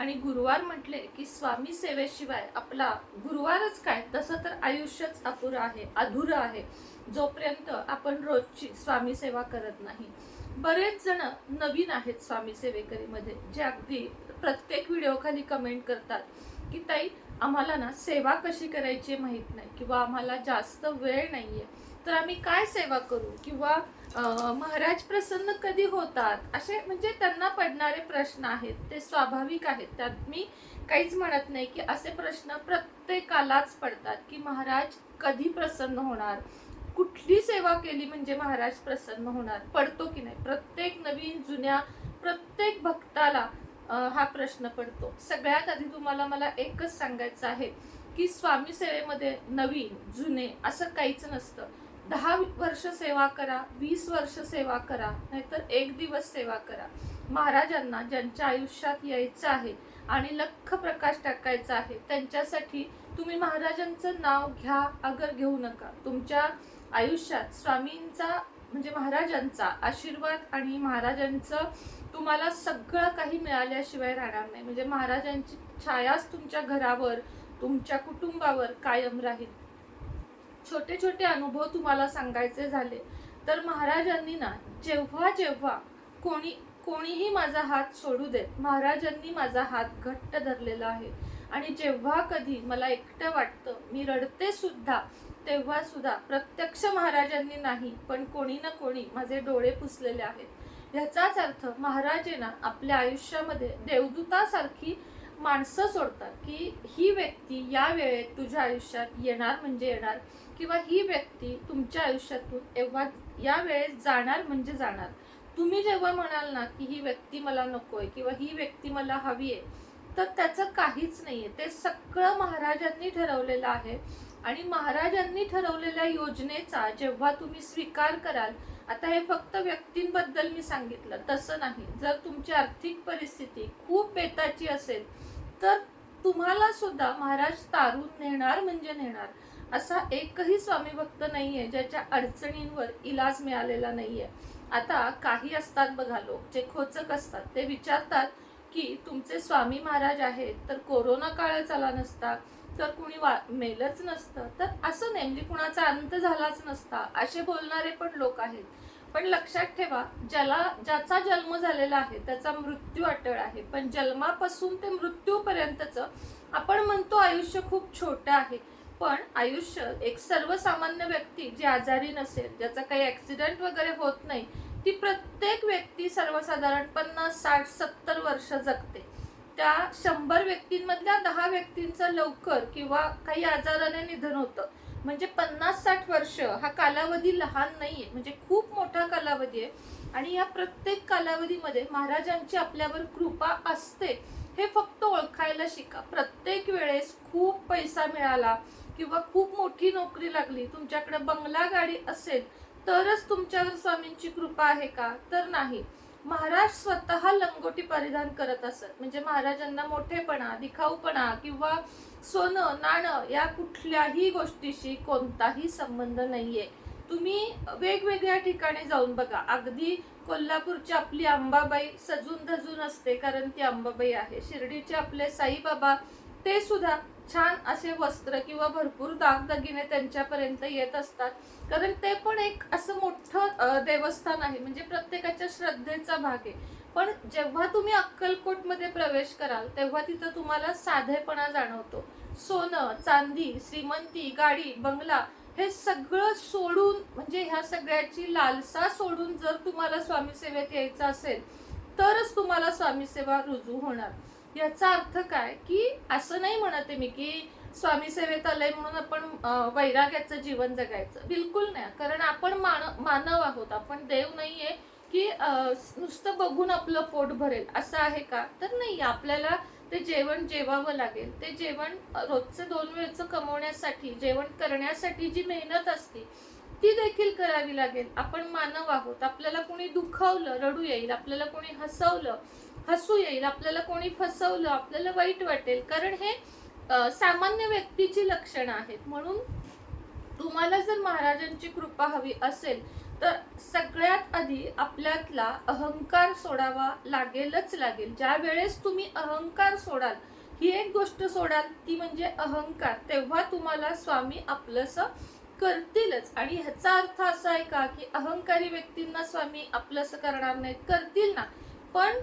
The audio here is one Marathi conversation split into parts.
आणि गुरुवार म्हटले की स्वामी सेवेशिवाय आपला गुरुवारच काय? तसं तर आयुष्यच अपुरं आहे अधुरं आहे. जोपर्यंत आपण रोजची स्वामी सेवा करत नाही. बरेच जण नवीन आहेत स्वामी सेवेकरीमध्ये जे अगदी प्रत्येक व्हिडिओखाली कमेंट करतात की ताई आम्हाला ना सेवा कशी करायची माहीत नाही किंवा आम्हाला जास्त वेळ नाही आहे तर आम्ही काय सेवा करू? किंवा महाराज प्रसन्न कधी होतात? असे म्हणजे त्यांना पडणारे प्रश्न आहेत. ते स्वाभाविक आहेत. त्यात मी काहीच म्हणत नाही की असे प्रश्न प्रत्येकालाच पडतात की महाराज कधी प्रसन्न होणार? कुठली सेवा केली म्हणजे महाराज प्रसन्न होणार? पडतो की नाही? प्रत्येक नवीन जुन्या प्रत्येक भक्ताला हा प्रश्न पडतो. सगळ्यात आधी तुम्हाला मला एकच सांगायचं आहे की स्वामी सेवेमध्ये नवीन जुने असं काहीच नसतं. दहा वर्ष सेवा करा वीस वर्ष सेवा करा नाहीतर एक दिवस सेवा करा. महाराजांना ज्यांच्या आयुष्यात यायचं आहे आणि लख प्रकाश टाकायचा आहे त्यांच्यासाठी तुम्ही महाराजांचं नाव घ्या अगर घेऊ नका. तुमच्या आयुष्यात स्वामींचा म्हणजे महाराजांचा आशीर्वाद आणि महाराजांचं तुम्हाला सगळं काही मिळाल्याशिवाय राहणार नाही. म्हणजे महाराजांची छायाच तुमच्या घरावर तुमच्या कुटुंबावर कायम राहील. छोटे छोटे अनुभव तुम्हाला सांगायचे झाले तर महाराजांनी ना जेव्हा जेव्हा कोणी कोणीही माझा हात सोडू देत महाराजांनी माझा हात घट्ट धरलेला आहे. आणि जेव्हा कधी मला एकटं वाटतं मी रडते सुद्धा तेव्हा सुद्धा प्रत्यक्ष महाराजांनी नाही पण कोणी ना कोणी माझे डोळे पुसलेले आहेत. ह्याचाच अर्थ महाराजेना आपल्या आयुष्यामध्ये देवदूतासारखी माणसं सोडतात की ही व्यक्ती या वेळेत तुझ्या आयुष्यात येणार म्हणजे येणार. किंवा ही व्यक्ती तुमच्या आयुष्यातून एव्हा या वेळेस जाणार म्हणजे जाणार. तुम्ही जेव्हा म्हणाल ना की ही व्यक्ती मला नकोय किंवा ही व्यक्ती मला हवी आहे तर त्याचं काहीच नाही आहे ते सगळं महाराजांनी ठरवलेलं आहे आणि महाराजांनी ठरवलेल्या योजनेचा जेव्हा तुम्ही स्वीकार कराल आता हे फक्त व्यक्तींबद्दल मी सांगितलं तसं नाही. जर तुमची आर्थिक परिस्थिती खूप बेताची असेल तर तुम्हाला सुद्धा महाराज तारून नेणार म्हणजे नेणार. असा एकही स्वामी भक्त नाहीये ज्याच्या अडचणींवर इलाज मिळालेला नाहीये. आता काही असतात बघा लोक जे खोचक असतात. ते विचारतात की तुमचे स्वामी महाराज आहेत तर कोरोना काळच आला नसता तर कुणी वा मेलच नसतं. तर असं नाही म्हणजे कुणाचा अंत झालाच नसता. असे बोलणारे पण लोक आहेत. पण लक्षात ठेवा ज्याला ज्याचा जन्म झालेला आहे त्याचा मृत्यू अटळ आहे. पण जन्मापासून ते मृत्यूपर्यंतचं आपण म्हणतो आयुष्य खूप छोटं आहे. पण आयुष्य एक सर्वसामान्य व्यक्ती जी आजारी नसेल ज्याचा काही ऍक्सिडेंट वगैरे होत नाही ती प्रत्येक व्यक्ती सर्वसाधारण पन्नास साठ सत्तर वर्ष जगते. त्या शंभर व्यक्तींमधल्या दहा व्यक्तींचं लवकर किंवा काही आजाराने निधन होतं. म्हणजे पन्नास साठ वर्ष हा कालावधी लहान नाही आहे म्हणजे खूप मोठा कालावधी आहे. आणि या प्रत्येक कालावधीमध्ये महाराजांची आपल्यावर कृपा असते. हे फक्त ओळखायला शिका. प्रत्येक वेळेस खूप पैसा मिळाला किंवा खूप मोठी नोकरी लागली तुमच्याकडे बंगला गाडी असेल तरच तुमच्यावर स्वामींची कृपा आहे का? तर नाही. महाराज स्वतः लंगोटी परिधान करत असत. म्हणजे महाराजांना मोठेपणा दिखाऊपणा किंवा सोनं नाणं या कुठल्याही गोष्टीशी कोणताही संबंध नाहीये. तुम्ही वेगवेगळ्या ठिकाणी जाऊन बघा. अगदी कोल्हापूरची आपली अंबाबाई सजून धजून असते कारण ती अंबाबाई आहे. शिर्डीचे आपले साईबाबा ते सुद्धा छान असे वस्त्र किंवा भरपूर दागदागिने त्यांच्यापर्यंत येत असतात. कारण ते पण एक असं मोठं देवस्थान आहे. म्हणजे प्रत्येकाच्या श्रद्धेचा भाग आहे. पण जेव्हा तुम्ही अक्कलकोटमध्ये प्रवेश कराल तेव्हा तिथं तुम्हाला साधेपणा जाणवतो. सोनं चांदी श्रीमंती गाडी बंगला हे सगळं सोडून म्हणजे ह्या सगळ्याची लालसा सोडून जर तुम्हाला स्वामी सेवेत यायचं असेल तरच तुम्हाला स्वामी सेवा रुजू होणार. याचा अर्थ काय की असं नाही म्हणते मी की स्वामी सेवेत आलंय म्हणून आपण वैराग्याचं जीवन जगायचं. बिलकुल नाही. कारण आपण मान मानव आहोत. आपण देव नाहीये की नुसतं बघून आपलं पोट भरेल. असं आहे का? तर नाही. आपल्याला ते जेवण जेवावं लागेल. ते जेवण रोजचं दोन वेळचं कमवण्यासाठी जेवण करण्यासाठी जी मेहनत असते ती देखील करावी लागेल. आपण मानव आहोत. आपल्याला कोणी दुखावलं रडू येईल. आपल्याला कोणी हसवलं हसू येईल आपल्याला कोणी फसवलं आपल्याला वाईट वाटेल. कारण हे सामान्य व्यक्तीची लक्षणं आहेत. म्हणून तुम्हाला जर महाराजांची कृपा हवी असेल तर सगळ्यात आधी आपल्यातला अहंकार सोडावा लागेलच लागेल. ज्या वेळेस तुम्ही अहंकार सोडाल ही एक गोष्ट सोडाल ती म्हणजे अहंकार. तेव्हा तुम्हाला स्वामी आपलंसं करतीलच. आणि ह्याचा अर्थ असा आहे का की अहंकारी व्यक्तींना स्वामी आपलंसं करणार नाहीत करतील ना. पण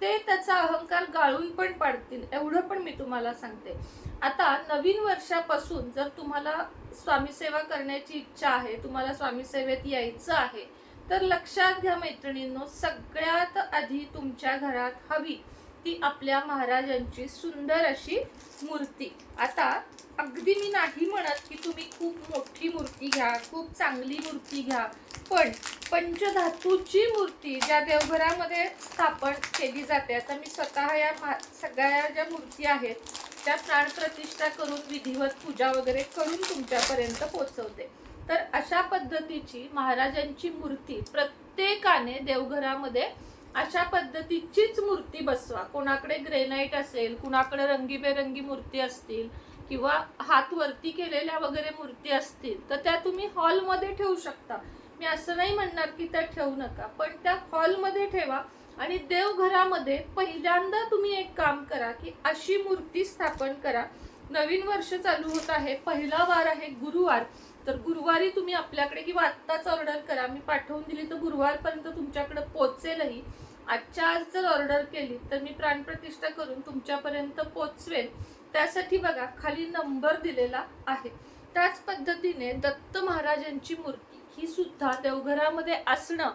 ते त्याचा अहंकार गाळून पण पाडतील एवढं पण मी तुम्हाला सांगते. आता नवीन वर्षापासून जर तुम्हाला स्वामीसेवा करण्याची इच्छा आहे तुम्हाला स्वामी सेवेत यायचं आहे तर लक्षात घ्या मैत्रिणींनो सगळ्यात आधी तुमच्या घरात हवी. ती आपल्या महाराजांची सुंदर अशी मूर्ती. आता अगदी मी नाही म्हणत की तुम्ही खूप मोठी मूर्ती घ्या खूप चांगली मूर्ती घ्या पण पंचधातूची मूर्ती ज्या देवघरामध्ये स्थापन केली जाते आता मी स्वतः या सगळ्या ज्या मूर्ती आहेत त्या प्राणप्रतिष्ठा करून विधिवत पूजा वगैरे करून तुमच्यापर्यंत पोचवते तर अशा पद्धतीची महाराजांची मूर्ती प्रत्येकाने देवघरामध्ये अशा पद्धतीचीच मूर्ती बसवा. कोणाकडे ग्रेनाईट असेल कुणाकडे रंगीबेरंगी मूर्ती असतील किंवा हात वरती केलेल्या वगैरे मूर्ती असतील तर त्या तुम्ही हॉलमध्ये ठेवू शकता. मी असं नाही म्हणणार की त्या ठेवू नका पण त्या हॉलमध्ये ठेवा आणि देवघरामध्ये पहिल्यांदा तुम्ही एक काम करा की अशी मूर्ती स्थापन करा. नवीन वर्ष चालू होत आहे पहिला वार आहे गुरुवार. तर गुरुवारी तुम्ही आपल्याकडे किंवा आत्ताच ऑर्डर करा. मी पाठवून दिली तर गुरुवारपर्यंत तुमच्याकडे पोचेलही. आजच्या आज जर ऑर्डर केली तर मी प्राणप्रतिष्ठा करून तुमच्यापर्यंत पोचवेल त्यासाठी बघा खाली नंबर दिलेला आहे. त्याच पद्धतीने दत्त महाराजांची मूर्ती ही सुद्धा देवघरामध्ये असणं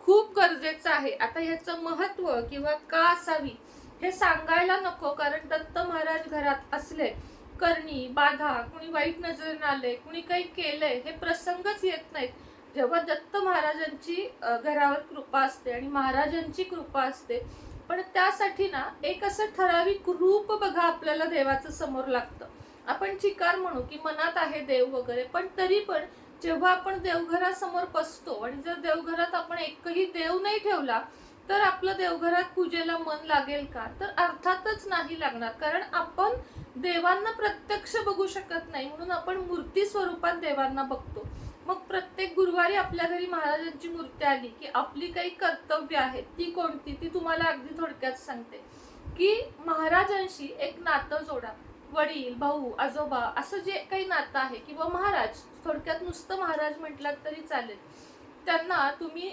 खूप गरजेचं आहे. आता ह्याचं महत्त्व किंवा का असावी हे सांगायला नको कारण दत्त महाराज घरात असले करणी बाधा कुणी वाईट नजरेनं आले कुणी काही केलंय हे प्रसंगच येत नाहीत. जेव्हा दत्त महाराजांची घरावर कृपा असते आणि महाराजांची कृपा असते पण त्यासाठी ना एक असं ठराविक रूप बघा आपल्याला देवाचं समोर लागतं. आपण चिकार म्हणू की मनात आहे देव वगैरे पण तरी पण जेव्हा आपण देवघरासमोर बसतो आणि जर देवघरात आपण एकही देव नाही ठेवला तर आपलं देवघरात पूजेला मन लागेल का? तर अर्थातच नाही लागणार कारण आपण देवांना प्रत्यक्ष बघू शकत नाही म्हणून आपण मूर्ती स्वरूपात देवांना बघतो. मग प्रत्येक गुरुवारी आपल्या घरी महाराजांची मूर्ती आली की आपली काही कर्तव्य आहेत ती कोणती? ती तुम्हाला अगदी थोडक्यात सांगते. की महाराजांशी एक नातं जोडा. वडील भाऊ आजोबा असं जे काही नातं आहे किंवा महाराज थोडक्यात नुसतं महाराज म्हटलात तरी चालेल. त्यांना तुम्ही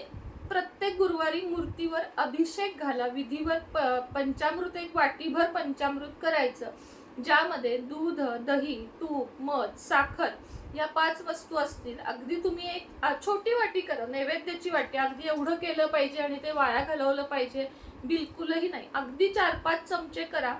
प्रत्येक गुरुवारी मूर्तीवर अभिषेक घाला. विधीवर प- पंचामृत एक वाटीभर पंचामृत करायचं. ज्यामध्ये दूध दही तूप मध साखर या पाच वस्तू असतील अगदी तुम्ही एक छोटी वाटी करा नैवेद्याची वाटी अगदी एवढं केलं पाहिजे आणि ते वाया घालवलं पाहिजे बिलकुलही नाही. अगदी चार पाच चमचे करा.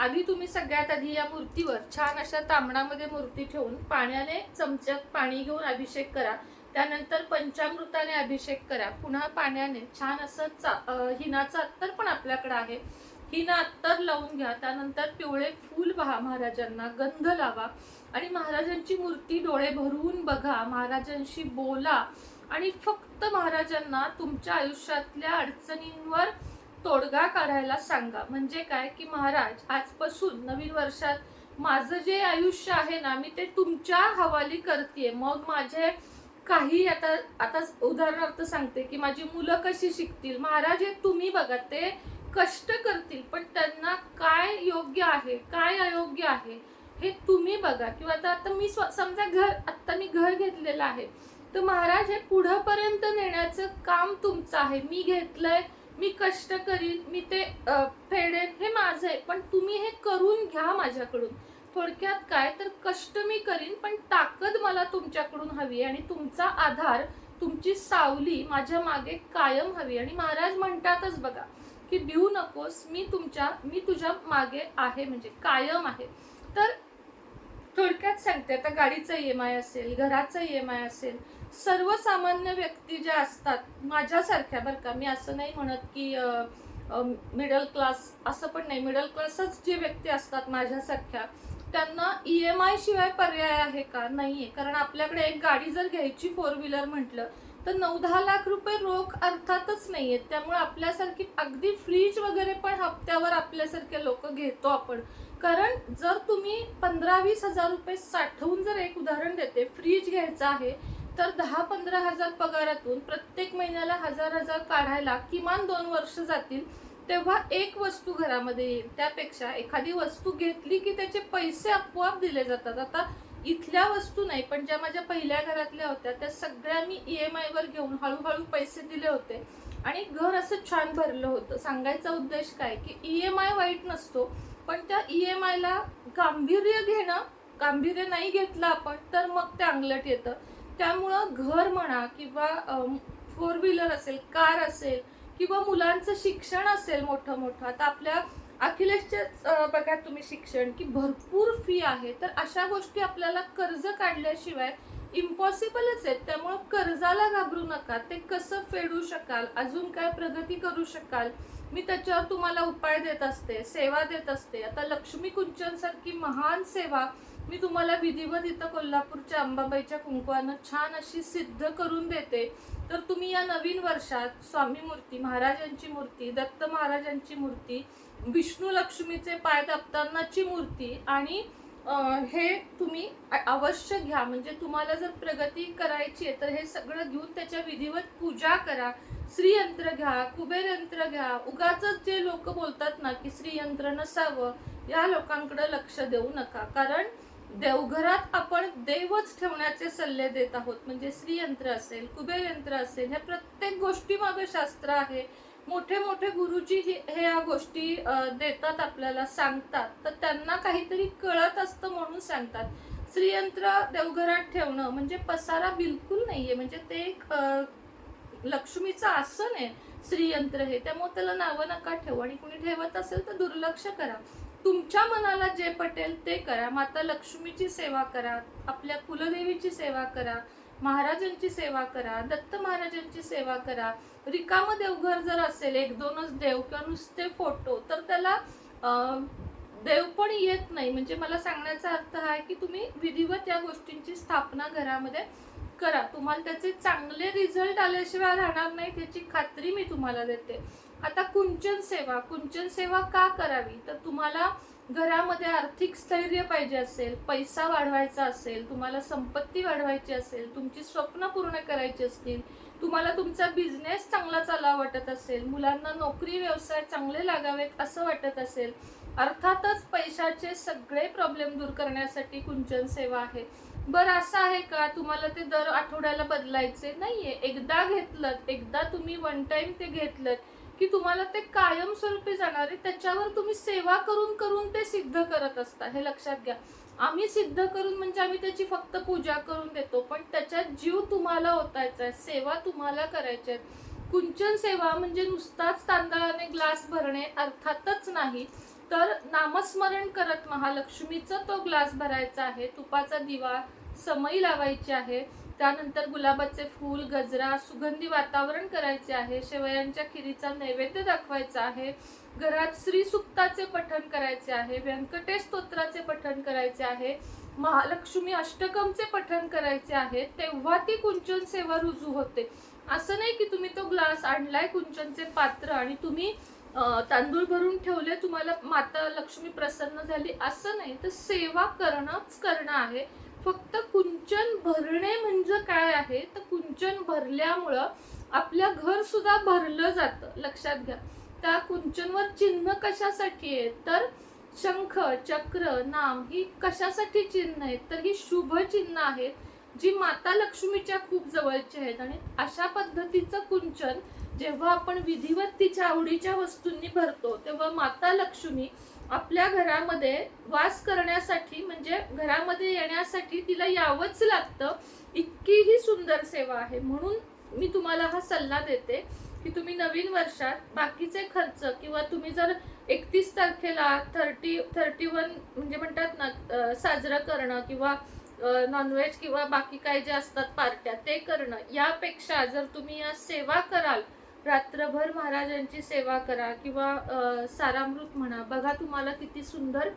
आधी तुम्ही सगळ्यात आधी या मूर्तीवर छान अशा तांबणामध्ये मूर्ती ठेवून पाण्याने चमच्यात पाणी घेऊन अभिषेक करा. त्यानंतर पंचामृताने अभिषेक करा. पुन्हा पाण्याने छान असं चा हिनाचं अत्तर पण आपल्याकडे आहे. हिना अत्तर लावून घ्या. त्यानंतर पिवळे फूल पहा महाराजांना. गंध लावा. आणि महाराजांची मूर्ती डोळे भरून बघा महाराजांशी बोला आणि फक्त महाराजांना तुमच्या आयुष्यातल्या अडचणींवर तोडगा काढायला सांगा. म्हणजे काय? की महाराज आजपासून नवीन वर्षात माझं जे आयुष्य आहे ना मी ते तुमच्या हवाली करते मग माझे काही आता आता उदाहरणार्थ सांगते की माझी मुलं कशी शिकतील? महाराज हे तुम्ही बघा ते कष्ट करतील पण त्यांना काय योग्य आहे? काय अयोग्य आहे? हे तुम्ही बघा किंवा आता आता मी स्व- समजा घर आत्ता मी घर घेतलेलं आहे. तर महाराज हे पुढंपर्यंत नेण्याचं काम तुमचं आहे. मी घेतलंय मी कष्ट करीन मी ते फेडेन हे माझं आहे. पण तुम्ही हे करून घ्या माझ्याकडून. थोडक्यात काय तर कष्ट मी करीन पण ताकद मला तुमच्याकडून हवी आणि तुमचा आधार तुमची सावली माझ्या मागे कायम हवी आणि महाराज म्हणतातच बघा की भिवू नकोस मी तुमच्या मी तुझ्या मागे आहे म्हणजे कायम आहे. तर थोडक्यात सांगते. आता गाडीचा ई एम आय असेल घराचा ई एम आय असेल सर्वसामान्य व्यक्ती ज्या असतात माझ्यासारख्या बरं का मी असं नाही म्हणत की मिडल क्लास असं पण नाही. मिडल क्लासच जे व्यक्ती असतात माझ्यासारख्या त्यांना ई एम आय शिवाय पर्याय आहे का? नाहीये. कारण आपल्याकडे एक गाडी जर घ्यायची फोर व्हीलर म्हटलं तर नऊ दहा लाख रुपये रोख अर्थातच नाहीयेत त्यामुळे आपल्यासारखी अगदी फ्रीज वगैरे पण हप्त्यावर आपल्यासारखे लोक घेतो आपण. कारण जर तुम्ही पंधरा वीस हजार रुपये साठवून जर एक उदाहरण देते फ्रीज घ्यायचा आहे तर दहा पंधरा हजार पगारातून प्रत्येक महिन्याला हजार हजार काढायला किमान दोन वर्ष जातील तेव्हा एक वस्तू घरामध्ये येईल. त्यापेक्षा एखादी वस्तू घेतली की त्याचे पैसे आपोआप दिले जातात. आता इथल्या वस्तू नाही पण ज्या माझ्या पहिल्या घरातल्या होत्या त्या सगळ्या मी ई एम आयवर घेऊन हळूहळू पैसे दिले होते. आणि घर असं छान भरलं होतं. सांगायचा उद्देश काय की ई एम आय वाईट नसतो. पण त्या ई एम आयला गांभीर्य घेणं गांभीर्य नाही घेतलं आपण तर मग ते अंगलट येतं. त्यामुळं घर म्हणा किंवा फोर व्हीलर असेल कार असेल किंवा मुलांचं शिक्षण असेल मोठं मोठं आता आपल्या अखिलेशच्या बघा तुम्ही शिक्षण की भरपूर फी आहे. तर अशा गोष्टी आपल्याला कर्ज काढल्याशिवाय इम्पॉसिबलच आहेत. त्यामुळं कर्जाला घाबरू नका. ते कसं फेडू शकाल? अजून काय प्रगती करू शकाल? मी त्याच्यावर तुम्हाला उपाय देत असते सेवा देत असते. आता लक्ष्मी कुंचन सारखी महान सेवा मी तुम्हाला विधिवत इथं कोल्हापूरच्या अंबाबाईच्या कुंकवानं छान अशी सिद्ध करून देते. तर तुम्ही या नवीन वर्षात स्वामी मूर्ती महाराजांची मूर्ती दत्त महाराजांची मूर्ती विष्णू लक्ष्मीचे पाय दाबतानाची मूर्ती आणि हे तुम्ही अवश्य घ्या. म्हणजे तुम्हाला जर प्रगती करायची आहे तर हे सगळं घेऊन त्याच्या विधिवत पूजा करा. श्रीयंत्र घ्या कुबेर यंत्र घ्या. उगाच जे लोक बोलतात ना की श्रीयंत्र नसावं या लोकांकडे लक्ष देऊ नका. कारण देवघरात आपण देवच ठेवण्याचे सल्ले देत आहोत. म्हणजे श्रीयंत्र असेल कुबेर यंत्र असेल ह्या प्रत्येक गोष्टी मागे शास्त्र आहे. मोठे मोठे गुरुजी हे या गोष्टी देतात आपल्याला सांगतात. तर त्यांना काहीतरी कळत असतं म्हणून सांगतात. श्रीयंत्र देवघरात ठेवणं म्हणजे पसारा बिलकुल नाहीये. म्हणजे ते एक लक्ष्मीचं आसन आहे श्रीयंत्र हे त्यामुळे त्याला नावं नका ठेवू. आणि कुणी ठेवत असेल तर दुर्लक्ष करा. तुमच्या मनाला जे पटेल ते करा. माता लक्ष्मीची सेवा करा आपल्या कुलदेवीची सेवा करा महाराजांची सेवा करा दत्त महाराजांची सेवा करा. रिकाम देवघर जर असेल एक दोनच देव किंवा नुसते फोटो तर त्याला देव पण येत नाही. म्हणजे मला सांगण्याचा अर्थ हा आहे की तुम्ही विधिवत या गोष्टींची स्थापना घरामध्ये करा. तुम्हाला त्याचे चांगले रिझल्ट आल्याशिवाय राहणार नाही त्याची खात्री मी तुम्हाला देते. आता कुंचन सेवा. कुंचन सेवा का करावी? तर तुम्हाला घरामध्ये आर्थिक स्थैर्य पाहिजे असेल पैसा वाढवायचा असेल तुम्हाला संपत्ती वाढवायची असेल तुमची स्वप्न पूर्ण करायची असतील तुम्हाला तुमचा बिझनेस चांगला चालावा वाटत असेल मुलांना नोकरी व्यवसाय चांगले लागावेत असं वाटत असेल अर्थातच पैशाचे सगळे प्रॉब्लेम दूर करण्यासाठी कुंचन सेवा आहे. बरं असं आहे का? तुम्हाला ते दर आठवड्याला बदलायचे नाहीये. एकदा घेतलं एकदा तुम्ही वन टाइम ते घेतलं की तुम्हाला ते कायमस्वरूपी जाणार. आहे त्याच्यावर तुम्ही सेवा करून करून ते सिद्ध करत असता. हे लक्षात घ्या. आम्ही सिद्ध करून म्हणजे आम्ही त्याची फक्त पूजा करून देतो पण त्याच्यात जीव तुम्हाला ओतायचा आहे सेवा तुम्हाला करायची आहे. कुंचन सेवा म्हणजे नुसताच तांदळाने ग्लास भरणे अर्थातच नाही तर नामस्मरण करत महालक्ष्मीचं तो ग्लास भरायचा आहे तुपाचा दिवा समई लावायची आहे. त्यानंतर गुलाबाचे फूल गजरा सुगंधी वातावरण करायचे आहे. शेवयांच्या खिरीचा नैवेद्य दाखवायचा आहे. घरात श्री सुक्ताचे पठण करायचे आहे. व्यंकटेश स्तोत्राचे पठण करायचे आहे. महालक्ष्मी अष्टकमचे पठण करायचे आहे. तेव्हा ती कुंचन सेवा रुजू होते. असं नाही की तुम्ही तो ग्लास आणलाय कुंचनचे पात्र आणि तुम्ही तांदूळ भरून ठेवले तुम्हाला माता लक्ष्मी प्रसन्न झाली. असं नाही. तर सेवा करणंच करणं आहे. फक्त कुंचन भरणे म्हणजे काय आहे? तर कुंचन भरल्यामुळं आपल्या घर सुद्धा भरलं जातं लक्षात घ्या. त्या कुंचनवर चिन्ह कशासाठी आहे? तर शंख चक्र नाम ही कशासाठी चिन्ह आहेत? तर ही शुभ चिन्ह आहेत जी माता लक्ष्मीच्या खूप जवळची आहेत. आणि अशा पद्धतीचं कुंचन जेव्हा आपण विधिवत तिच्या आवडीच्या वस्तूंनी भरतो तेव्हा माता लक्ष्मी आपल्या घरामध्ये वास करण्यासाठी म्हणजे घरामध्ये येण्यासाठी तिला यावंच लागतं. इतकी ही सुंदर सेवा आहे. म्हणून मी तुम्हाला हा सल्ला देते की तुम्ही नवीन वर्षात बाकीचे खर्च किंवा तुम्ही जर एकतीस तारखेला थर्टी थर्टी वन म्हणजे म्हणतात ना साजरं करणं किंवा नॉनव्हेज किंवा बाकी काय जे असतात पार्ट्या ते करणं यापेक्षा जर तुम्ही या सेवा कराल रात्रभर महाराजांची सेवा करा किंवा सारामृत म्हणा. बघा तुम्हाला किती सुंदर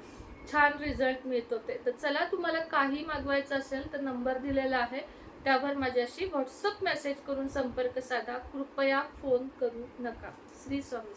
छान रिझल्ट मिळत होते तर चला तुम्हाला काही मागवायचं असेल तर नंबर दिलेला आहे. त्यावर माझ्याशी व्हॉट्सअप मेसेज करून संपर्क साधा. कृपया फोन करू नका. श्री स्वामी